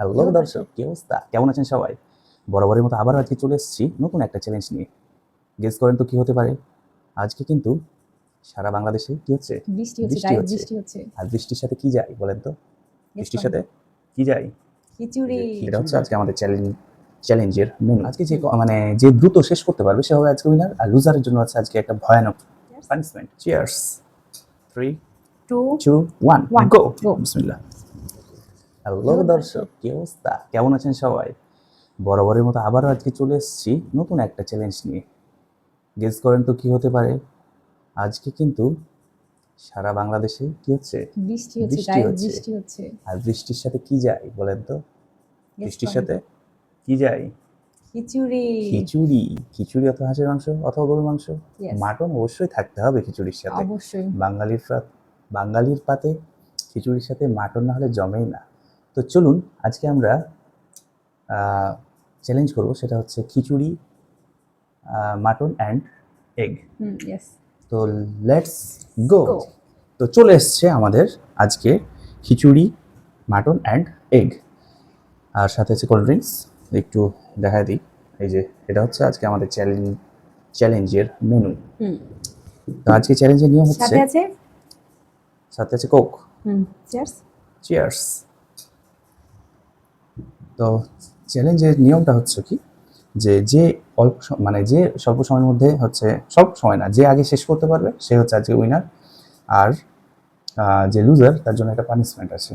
Hello দর্শক কি অবস্থা? কেমন আছেন সবাই? বরাবরের মতো আবার আজকে চলে এসেছি নতুন একটা চ্যালেঞ্জ নিয়ে। গেস করেন তো কি হতে পারে? আজকে কিন্তু সারা বাংলাদেশে কি হচ্ছে? বৃষ্টি হচ্ছে বৃষ্টি হচ্ছে। আর বৃষ্টির সাথে কি যায় বলেন তো? বৃষ্টির সাথে কি যায়? খিচুড়ি। এটা হচ্ছে আজকে আমাদের চ্যালেঞ্জ চ্যালেঞ্জের মেনু আজকে যে মানে যে দ্রুত শেষ করতে পারবে সে হবে আজকে উইনার আর লুজারের জন্য আছে আজকে একটা ভয়ানক punishment cheers three two two one. Go বিসমিল্লাহ হ্যালো দর্শক কি অবস্থা? কেমন আছেন সবাই? বরাবরের মতো আবারও আজকে চলে এসেছি নতুন একটা চ্যালেঞ্জ নিয়ে। গেস করেন তো কি হতে পারে? আজকে কিন্তু সারা বাংলাদেশে কি হচ্ছে? বৃষ্টি হচ্ছে বৃষ্টি হচ্ছে। আর বৃষ্টির সাথে কি যায় বলেন তো? বৃষ্টির সাথে কি যায়? খিচুড়ি। খিচুড়ি। খিচুড়ি অথবা হাঁসের মাংস অথবা গরুর মাংস? মাটন অবশ্যই থাকতে হবে খিচুড়ির সাথে। অবশ্যই। বাঙালির পাত বাঙালির পাতে খিচুড়ির সাথে মাটন না হলে জমেই না। তো চলুন আজকে আমরা চ্যালেঞ্জ করব সেটা হচ্ছে খিচুড়ি মাটন অ্যান্ড এগ তো লেটস গো তো চলে এসছে আমাদের আজকে খিচুড়ি মাটন অ্যান্ড এগ আর সাথে আছে কোল্ড ড্রিঙ্কস একটু দেখা দিই। এই যে এটা হচ্ছে আজকে আমাদের চ্যালেঞ্জ চ্যালেঞ্জের মেনু তো আজকে চ্যালেঞ্জের নিয়ম হচ্ছে সাথে আছে? কোক হুম চিয়ার্স চিয়ার্স তো চ্যালেঞ্জের নিয়মটা হচ্ছে কি? যে যে অল্প মানে যে স্বল্প সময়ের মধ্যে হচ্ছে সব সময় না যে আগে শেষ করতে পারবে সে হচ্ছে আজকে উইনার আর যে লুজার তার জন্য একটা পানিশমেন্ট আছে।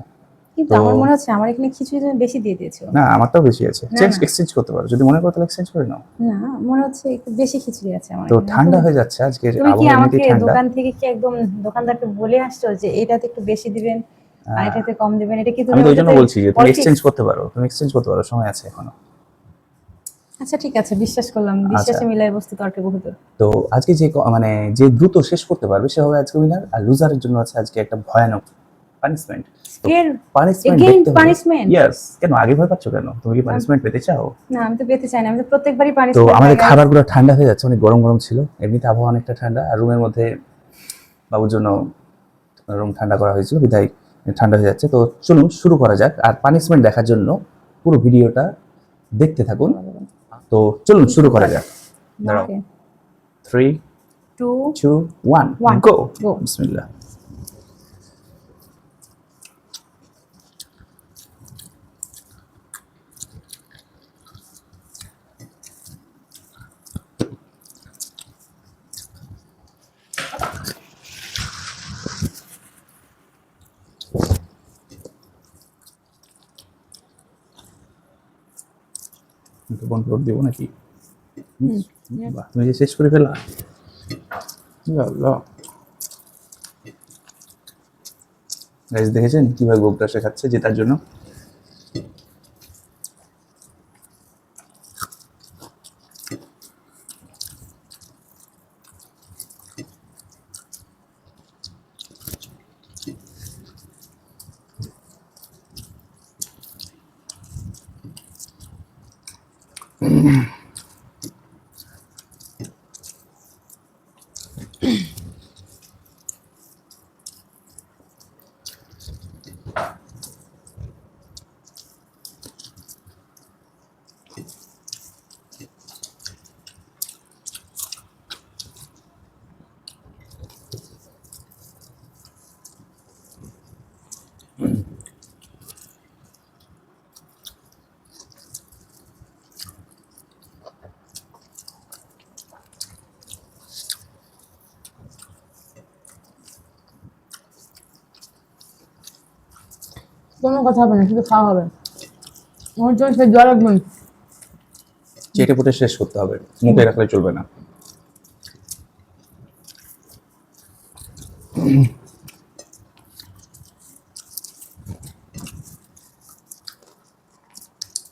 কিন্তু আমার মনে হচ্ছে আমার এখানে খিচুড়ি তুমি বেশি দিয়ে দিয়েছ না আমারটাও বেশি আছে। চেঞ্জ এক্সচেঞ্জ করতে পারো। যদি মনে করো তাহলে এক্সচেঞ্জ করে নাও। না মনে হচ্ছে একটু বেশি খিচুড়ি আছে আমার তো ঠান্ডা হয়ে যাচ্ছে আজকে তুমি কি আমাকে দোকান থেকে কি একদম দোকানদারকে বলে আসছো যে এটাতে একটু বেশি দিবেন? আর এটাতে কম দিবেন এটা কি তুমি আমি ওই জন্য বলছি যে তুমি এক্সচেঞ্জ করতে পারো তুমি এক্সচেঞ্জ করতে পারো সময় আছে এখনও। আচ্ছা ঠিক আছে বিশ্বাস করলাম বিশ্বাসে আচ্ছা। মিলাই বস্তু তর্কে বহুত তো আজকে যে মানে যে দ্রুত শেষ করতে পারবে সে হবে আজকে উইনার আর লুজারের জন্য আছে আজকে একটা ভয়ানক পানিশমেন্ট এর পানিশমেন্ট দেখতে হবে। কেন আগে ভয় পাচ্ছ কেন? তুমি কি পানিশমেন্ট পেতে চাও? না আমি তো পেতে চাই না আমি তো প্রত্যেকবারই পানি তো আমাদের খাবারগুলো ঠান্ডা হয়ে যাচ্ছে অনেক গরম গরম ছিল এমনিতে আবহাওয়া অনেকটা ঠান্ডা আর রুমের মধ্যে বাবুর জন্য রুম ঠান্ডা করা হয়েছিল বিধায় ঠান্ডা হয়ে যাচ্ছে। তো চলুন শুরু করা যাক। আর পানিশমেন্ট দেখার জন্য পুরো ভিডিওটা দেখতে থাকুন। তো চলুন শুরু করা যাক। দাঁড়াও। Three two two one. Go. বিসমিল্লাহ। করে দেবো নাকি? বাহ, তুমি যে শেষ করে ফেলা গাইজ দেখেছেন কীভাবে গোপটা শেখাচ্ছে জেতার জন্য? কোনো কথা হবে না শুধু খাওয়া হবে। আমার জন্য সে জল একদম চেটে পুটে শেষ করতে হবে মুখে রাখলে চলবে না।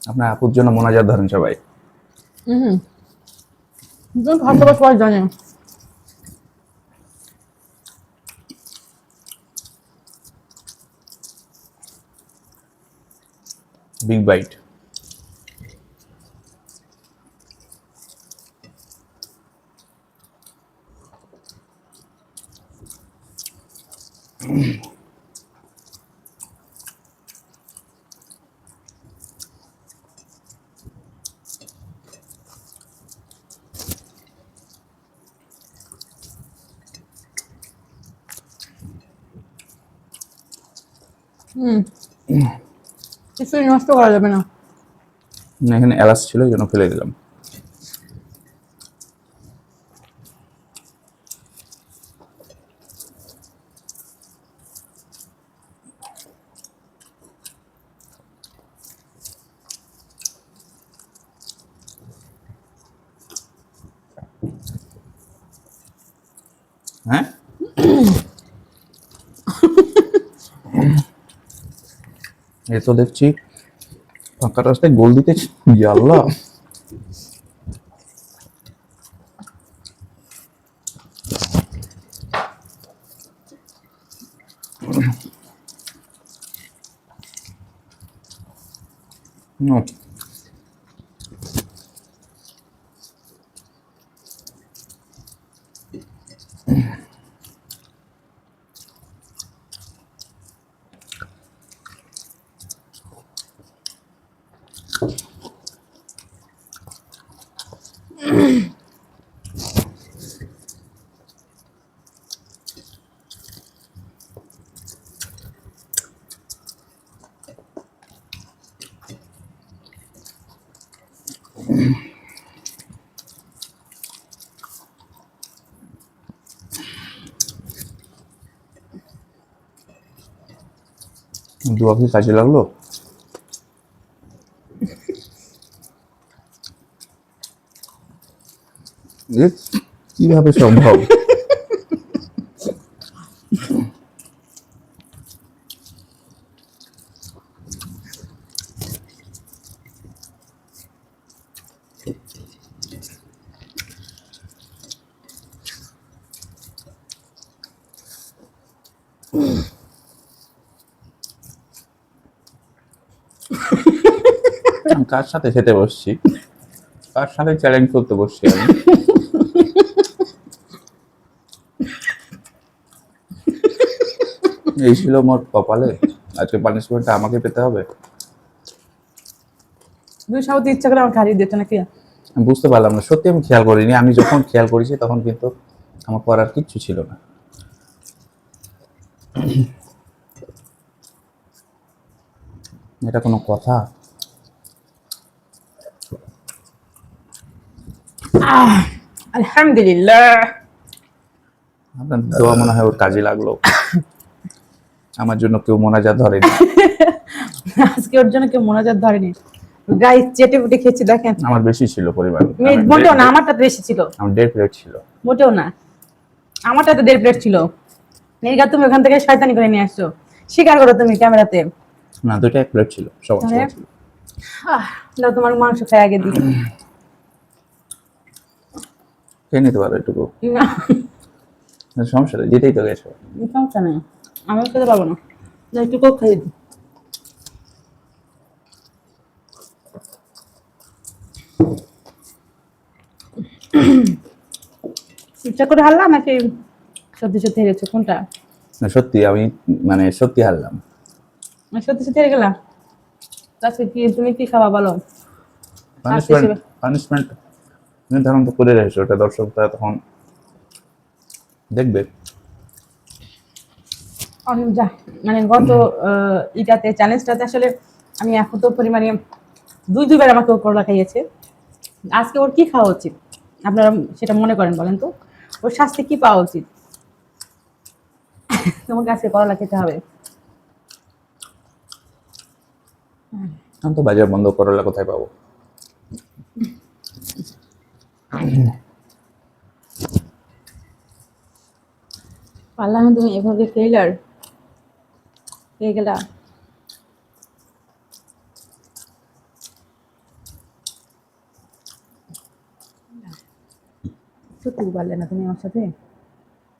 আপনার আপুর জন্য মোনাজাত ধরেন সবাই। হুম। খাদ্য সবাই জানে বিগ বাইট হুম কিছুই নষ্ট করা যাবে না এখানে এলাচ ছিল এই জন্য ফেলে দিলাম। এ তো দেখছি ফাঁকা রাস্তায় গোল দিতে আল্লাহ No. দুয়া কি কাজে লাগল কীভাবে সম্ভব? কার সাথে খেতে বসছি? কার সাথে চ্যালেঞ্জ করতে বসছি আমি? এই ছিল মোর কপালে। আজকে পানিশমেন্টটা আমাকে পেতে হবে? দুই সাহতে ইচ্ছা করে আমার খাইয়ে দিত নাকি? আমি বুঝতে পারলাম না সত্যি আমি খেয়াল করিনি। আমি যখন খেয়াল করেছি তখন কিন্তু আমার করার কিচ্ছু ছিল না। এটা কোনো কথা? আলহামদুলিল্লাহ। আপনার দোয়া মনে হয় ওর কাজে লাগল। আমার জন্য কেউ মোনাজা ধরেনি। আজকে ওর জন্য কেউ মনোজাত ধরেনি। গাইস চেটে ফুটে খেয়েছি দেখেন। আমার বেশি ছিল পরিমাণ। মোটেও না আমারটা বেশি ছিল। আমার দেড় প্লেট ছিল। মোটেও না। আমারটা তো দেড় প্লেট ছিল। নির্গা তুমি ওখান থেকে শয়তানি করে নিয়ে আসছো। স্বীকার করো তুমি ক্যামেরাতে। না দুইটা এক প্লেট ছিল তাহলে? ছিল। আহ, দাও তোমার মাংস খাই আগে দিই। খেয়ে নিতে পারো একটুকু না, সমস্যা নেই যেতেই তো গেছো। সমস্যা নেই। আমি খেতে পারব না। একটু কোক খাই দিই। ইচ্ছা করে হারলাম নাকি সত্যি সত্যি হেরেছো কোনটা? না সত্যি আমি মানে সত্যি হারলাম। আমি সত্যি সত্যি হেরে গেলাম? আজকে কি তুমি কি খাওয়া বলো? পানিশমেন্ট। পানিশমেন্ট নির্ধারণ তো করে রেখেছো ওটা দর্শকরা তখন দেখবে। আমি যা মানে গত ইটাতে চ্যালেঞ্জটাতে আসলে আমি এখন তো পরিমাণে দুই দুইবার আমাকে ও করলা খাইয়েছে। আজকে ওর কি খাওয়া উচিত? আপনারা সেটা মনে করেন বলেন তো। ওর শাস্তি কি পাওয়া উচিত? তোমাকে আজকে করলা খেতে হবে। আমি তো বাজার বন্ধ করলে কোথায় পাবো? পারলা না তুমি এভাবে ফেলার পেয়ে গেলা সত্যি পারলে না তুমি আমার সাথে?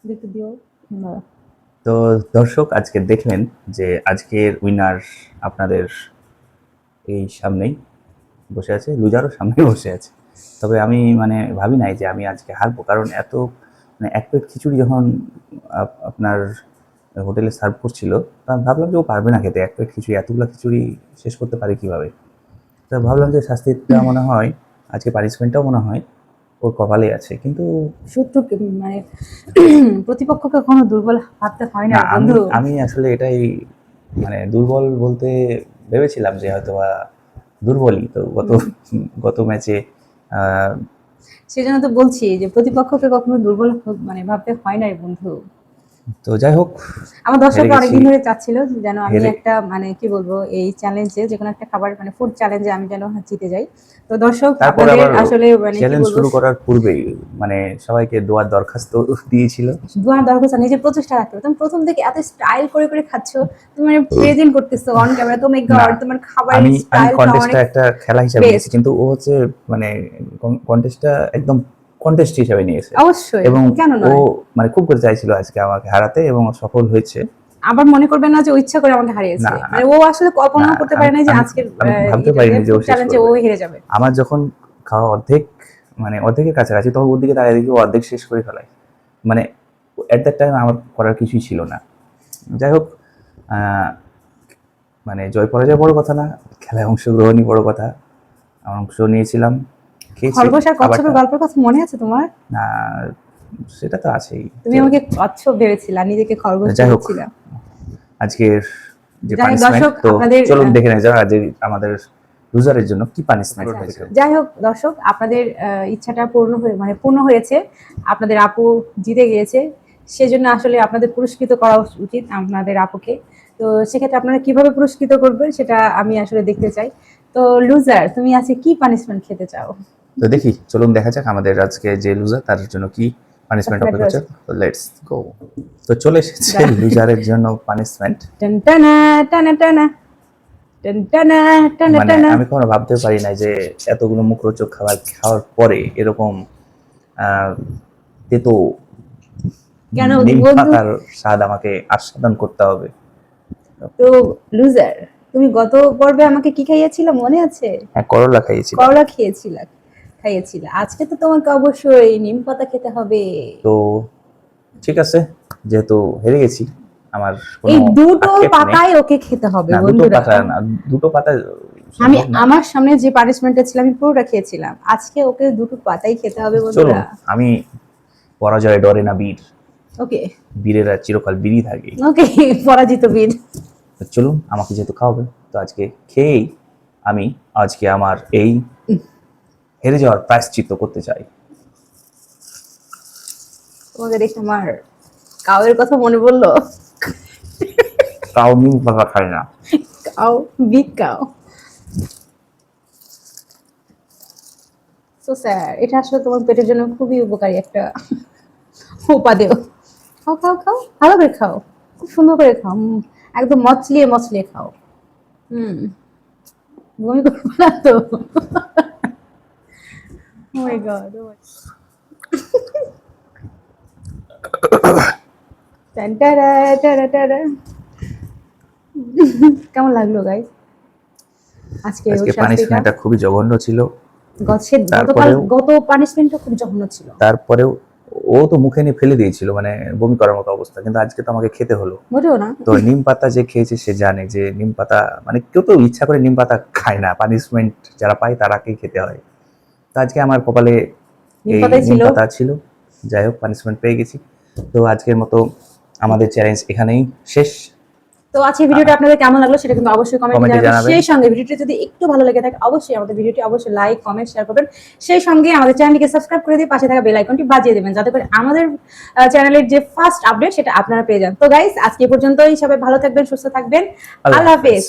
দেখতে দিও। তো দর্শক, আজকে দেখলেন যে আজকের উইনার আপনাদের এই সামনেই বসে আছে, লুজারও সামনে বসে আছে। তবে আমি মানে ভাবি নাই যে আমি আজকে হারবো, কারণ এত মানে এক প্লেট খিচুড়ি যখন আপ- আপনার হোটেলে সার্ভ করছিল তা আমি ভাবলাম যে ও পারবে না খেতে এক প্লেট খিচুড়ি এতগুলো খিচুড়ি শেষ করতে পারে কীভাবে? তো ভাবলাম যে শাস্তিটা মনে হয় আজকে পানিশমেন্টটাও মনে হয় ওর কপালে আছে কিন্তু শত্রুকে মানে প্রতিপক্ষকে কখনো দুর্বল ভাবতে হয় না বন্ধু। আমি আসলে এটাই মানে দুর্বল বলতে ভেবেছিলাম যে হয়তো বা দুর্বলই তো গত গত ম্যাচে সেই জন্য তো বলছি যে প্রতিপক্ষকে কখনো দুর্বল মানে ভাবতে হয় না বন্ধু। তো যাই হোক আমার দর্শক। অনেকদিন ধরে চাচ্ছিল যেন আমি একটা মানে কি বলব এই চ্যালেঞ্জে যে কোনো একটা খাবার মানে ফুড চ্যালেঞ্জে আমি যেন জিতে যাই। তো দর্শক আপনাদের আসলে মানে চ্যালেঞ্জ শুরু করার পূর্বেই মানে সবাইকে দোয়ার দরখাস্ত দিয়েছিল। দুয়ার দরকার নিজের প্রচেষ্টা রাখতে তুমি প্রথম থেকে এত স্টাইল করে করে খাচ্ছ তুমি মানে প্রেজেন্ট করতেছো অন ক্যামেরা তুমি গড তোমার খাবার আমি আমি কন্টেস্টটা একটা খেলা হিসেবে নিয়েছি কিন্তু ও হচ্ছে মানে কন্টেস্টটা একদম কন্টেস্ট হিসাবে নিয়েছে। অবশ্যই এবং কেন ও মানে খুব করে চাইছিল আজকে আমাকে হারাতে এবং সফল হয়েছে। আবার মনে করবেন না যে ইচ্ছা করে আমাকে হারিয়েছে। মানে ও আসলে কল্পনা করতে পারে না যে আমি ভাবতে পারিনি যে ও চ্যালেঞ্জে ও হেরে যাবে। আমার যখন খাওয়া অর্ধেক মানে অর্ধেকের কাছাকাছি তখন ওর দিকে দাঁড়িয়ে দেখি ও অর্ধেক শেষ করে ফেলায়। মানে অ্যাট দ্যাট টাইম আমার করার কিছুই ছিল না। যাই হোক আহ, মানে জয় পরাজয় বড় কথা না খেলায় অংশগ্রহণই বড় কথা। আমার অংশ নিয়েছিলাম। খরগোশ আর কচ্ছপের গল্পের কথা মনে আছে তোমার? না সেটা তো আছেই। তুমি আমাকে কচ্ছপ ভেবেছিলা নিজেকে খরগোশ ভেবেছিলা আজকের যে পানিশমেন্ট তো চলুন দেখে নেওয়া যাক আজ আমাদের লুজারের জন্য কি পানিশমেন্ট আচ্ছা, হয়েছে। যাই হোক দর্শক আপনাদের ইচ্ছাটা পূর্ণ হয়ে মানে পূর্ণ হয়েছে। আপনাদের আপু জিতে গিয়েছে। সেজন্য আসলে আপনাদের পুরস্কৃত করা উচিত আপনাদের আপুকে। তো সেক্ষেত্রে আপনারা কীভাবে পুরস্কৃত করবেন সেটা আমি আসলে দেখতে চাই। তো লুজার তুমি আজকে কি পানিশমেন্ট খেতে চাও? তো দেখি চলুন দেখা যাক আমাদের আজকে যে লুজার তার জন্য কি পানিশমেন্ট অপেক্ষা করছে। লেটস গো তো চলে এসেছে লুজারের জন্য পানিশমেন্ট টান টানা টানা টানা টান টানা টানা মানে আমি কখনো ভাবতে পারি না যে এতগুলো মুখরোচক খাবার খাওয়ার পরে এরকম তেতো কেন? পাতার স্বাদ আমাকে আস্বাদন করতে হবে। তো লুজার তুমি গত পর্বে আমাকে কি খাইয়েছিলে? মনে আছে? হ্যাঁ করলা খাইয়েছি করলা খেয়েছিল। খাইয়েছিল। আজকে তো তোমাকে অবশ্যই নিম পাতা খেতে হবে। তো ঠিক আছে যেহেতু হেরে গেছি আমার এই দুটো। পাতায় ওকে খেতে হবে দুটো পাতা না দুটো পাতা আমি আমার সামনে যে পানিশমেন্টটা ছিল আমি পুরোটা খেয়েছিলাম। আজকে ওকে দুটো পাতাই খেতে হবে বন্ধুরা। আমি পরাজয় ডরে না বীর। ওকে। বীরেরা চিরকাল বীরই থাকে। ওকে পরাজিত বীর। চলুন আমাকে যেহেতু খাওয়াবে তো আজকে খেয়েই আমি আজকে আমার এই হেরে যাওয়ার প্রায়শ্চিত্ত করতে চাই। তোমাকে দেখে আমার কাউয়ের কথা মনে পড়ল? তাও নিম পাতা খাই না। Cow big cow. তো স্যার এটা আসলে তোমার পেটের জন্য খুবই উপকারী একটা উপাদেয়। খাও খাও খাও ভালো করে খাও খুব সুন্দর করে খাও একদম মচলিয়ে মচলিয়ে খাও। হুম বমি করব না তো। Oh my God, oh my- টারা। কেমন লাগল গাইস আজকে আজকে পানিশমেন্টটা খুবই জঘন্য ছিল। গতকাল গত পানিশমেন্টটা খুব জঘন্য ছিল। তারপরেও ও তো মুখে নিয়ে ফেলে দিয়েছিল মানে বমি করার মতো অবস্থা কিন্তু আজকে তো আমাকে খেতে হলো। মোটেও না। তো নিম পাতা যে খেয়েছে সে জানে যে নিম পাতা মানে কেউ তো ইচ্ছা করে নিম পাতা খায় না পানিশমেন্ট যারা পায় তারাকেই খেতে হয়। তো আজকে আমার কপালে এই ছিল। পাতা ছিল। যাই হোক পানিশমেন্ট পেয়ে গেছি। তো আজকের মতো আমাদের চ্যালেঞ্জ এখানেই শেষ। তো আজকে ভিডিওটা আপনাদের কেমন লাগল সেটা কিন্তু অবশ্যই কমেন্টে জানাবেন। সেই সঙ্গে ভিডিওটি যদি একটু ভালো লেগে থাকে অবশ্যই আমাদের ভিডিওটি অবশ্যই লাইক কমেন্ট শেয়ার করবেন। সেই সঙ্গে আমাদের চ্যানেলটিকে সাবস্ক্রাইব করে দিয়ে পাশে থাকা বেল আইকনটি বাজিয়ে দেবেন যাতে করে আমাদের চ্যানেলের যে ফার্স্ট আপডেট সেটা আপনারা পেয়ে যান। তো গাইস আজকে পর্যন্তই। সবাই ভালো থাকবেন সুস্থ থাকবেন। আল্লাহ হাফেজ।